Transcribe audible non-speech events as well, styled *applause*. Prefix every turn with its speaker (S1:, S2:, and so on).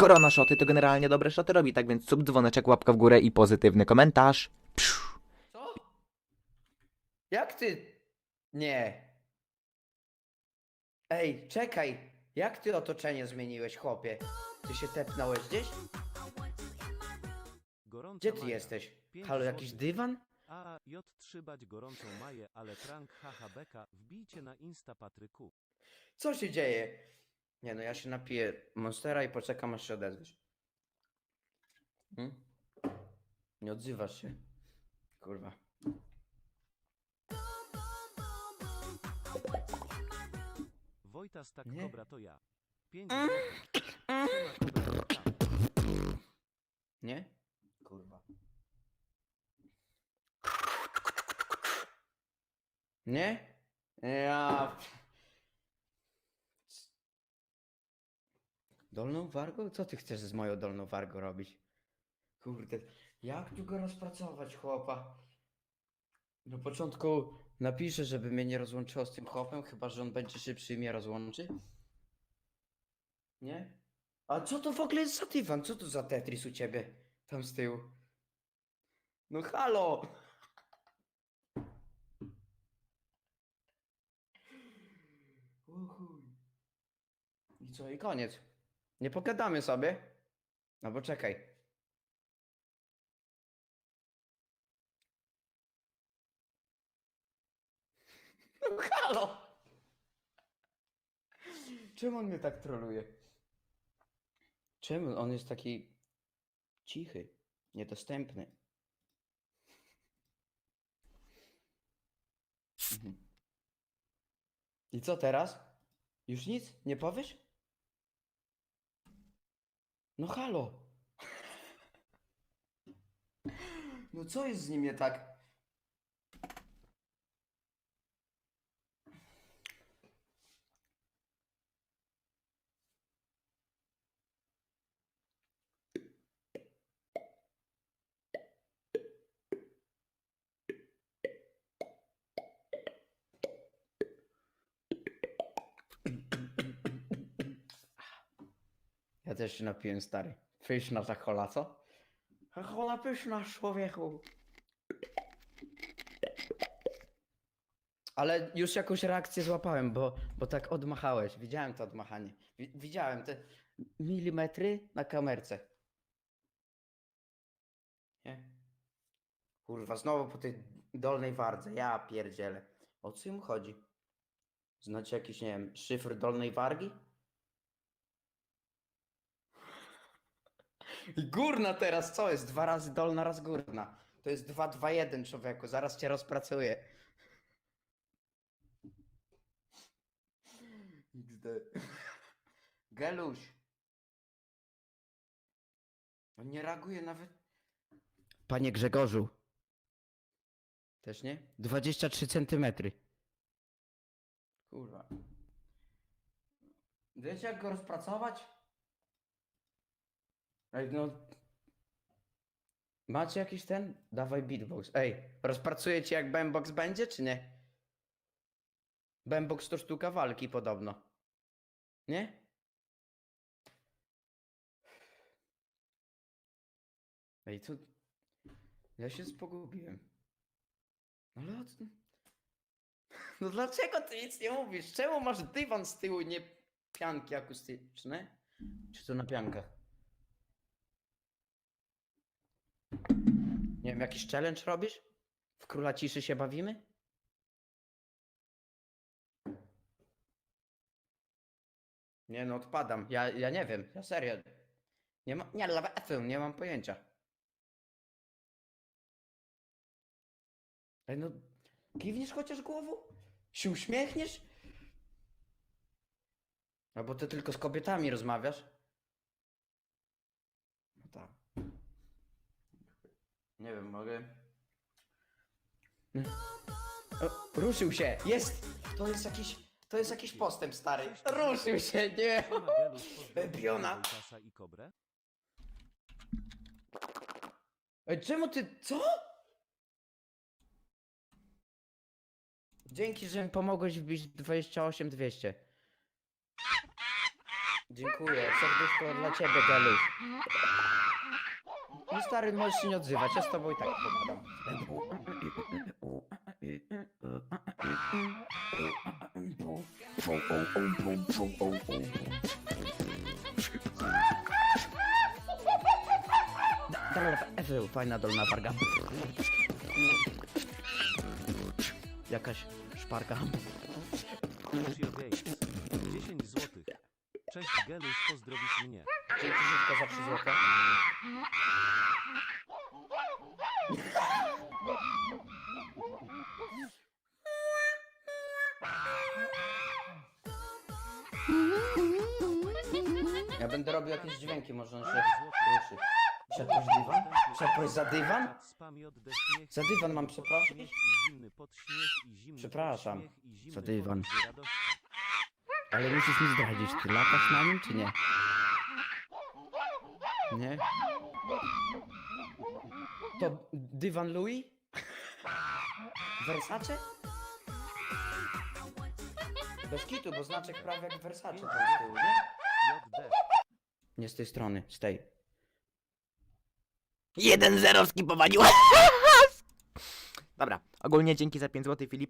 S1: Korona szoty to generalnie dobre szoty robi, tak więc sub, dzwoneczek, łapka w górę i pozytywny komentarz. Psiu.
S2: Co? Jak ty? Nie. Ej, czekaj. Jak ty otoczenie zmieniłeś, chłopie? Ty się tepnąłeś gdzieś?
S3: Gorąca
S2: Gdzie ty
S3: Maja.
S2: jesteś?
S3: Pięć
S2: Halo, jakiś
S3: złotych.
S2: dywan?
S3: A J3 bać gorącą Maję, ale prank haha beka, wbijcie na Insta Patryku.
S2: Co się dzieje? Nie no, ja się napiję Monstera i poczekam aż się odezwiesz. Hmm? Nie odzywasz się. Kurwa.
S3: Wojtas tak
S2: Nie.
S3: kobra to ja. Pięć złotych. Siema, ja.
S2: Nie? Kurwa. Nie? Ja... Dolną wargą? Co ty chcesz z moją dolną wargą robić? Kurde, jak tu go rozpracować, chłopa? Na początku napiszę, żeby mnie nie rozłączyło z tym chłopem, chyba że on będzie szybszy i mnie rozłączy. Nie? A co to w ogóle jest za dywan? Co to za Tetris u ciebie? Tam z tyłu. No halo! I co, i koniec. Nie pogadamy sobie? No bo czekaj. *laughs* No halo! Czemu on mnie tak troluje? Czemu on jest taki cichy, niedostępny? Mhm. I co teraz? Już nic? Nie powiesz? No halo! No co jest z nim nie tak? Ja też się napiłem, stary. Pyszna ta hola, co? Ta hola pyszna, człowieku. Ale już jakąś reakcję złapałem, bo, bo tak odmachałeś. Widziałem to odmachanie. Wi- widziałem te milimetry na kamerce. Nie? Kurwa, znowu po tej dolnej wardze. Ja pierdzielę. O co im chodzi? Znacie jakiś, nie wiem, szyfr dolnej wargi? I górna teraz co jest? Dwa razy dolna, raz górna. To jest 2, 2, 1 człowieku. Zaraz cię rozpracuję. XD. Geluś. On nie reaguje nawet. Panie Grzegorzu. Też nie? 23 centymetry. Kurwa. Wiecie jak go rozpracować? Ej, no. Macie jakiś ten? Dawaj beatbox. Ej, rozpracujecie jak Bambox będzie, czy nie? Bambox to sztuka walki podobno. Nie? Ej, to... Ja się spogubiłem. Ale... od- No dlaczego ty nic nie mówisz? Czemu masz dywan z tyłu, nie pianki akustyczne? Czy to na piankach? Nie wiem, jakiś challenge robisz? W króla ciszy się bawimy? Nie no, odpadam. Ja, ja nie wiem, ja serio. Nie ma, nie, lawefy, nie mam pojęcia. Ej no, kiwniesz chociaż głową? Się uśmiechniesz? Albo ty tylko z kobietami rozmawiasz? No tak. Nie wiem, mogę. Ruszył się! Jest! To jest jakiś. To jest jakiś postęp, stary. Ruszył się, nie!
S3: Kobrę.
S2: Ej, czemu ty. Co? Dzięki, że mi pomogłeś wbić 28200. Dziękuję, serduszko dla ciebie, Galuś. No stary, możesz się nie odzywać, ja z tobą i tak pogadam. Dobra, Ewy, fajna dolna warga. Jakaś szparka.
S3: Games. 10 złotych. Cześć Geluś, pozdrowisz mnie.
S2: Dzięki za 3 złote. Ja będę robił jakieś dźwięki, może on się ruszy. Przeproś dywan? Przeproś za dywan? Za dywan mam przeprosić? Przepraszam. Za dywan. Ale musisz mi zdradzić, ty latasz na nim czy nie? Nie? To dywan Louis? Versace? Bez kitu, bo znaczek prawie jak Versace to z tyłu, nie? Nie z tej strony, z tej.
S1: 1-0 skipowaniu. *laughs* Dobra, ogólnie dzięki za 5 zł Filipek.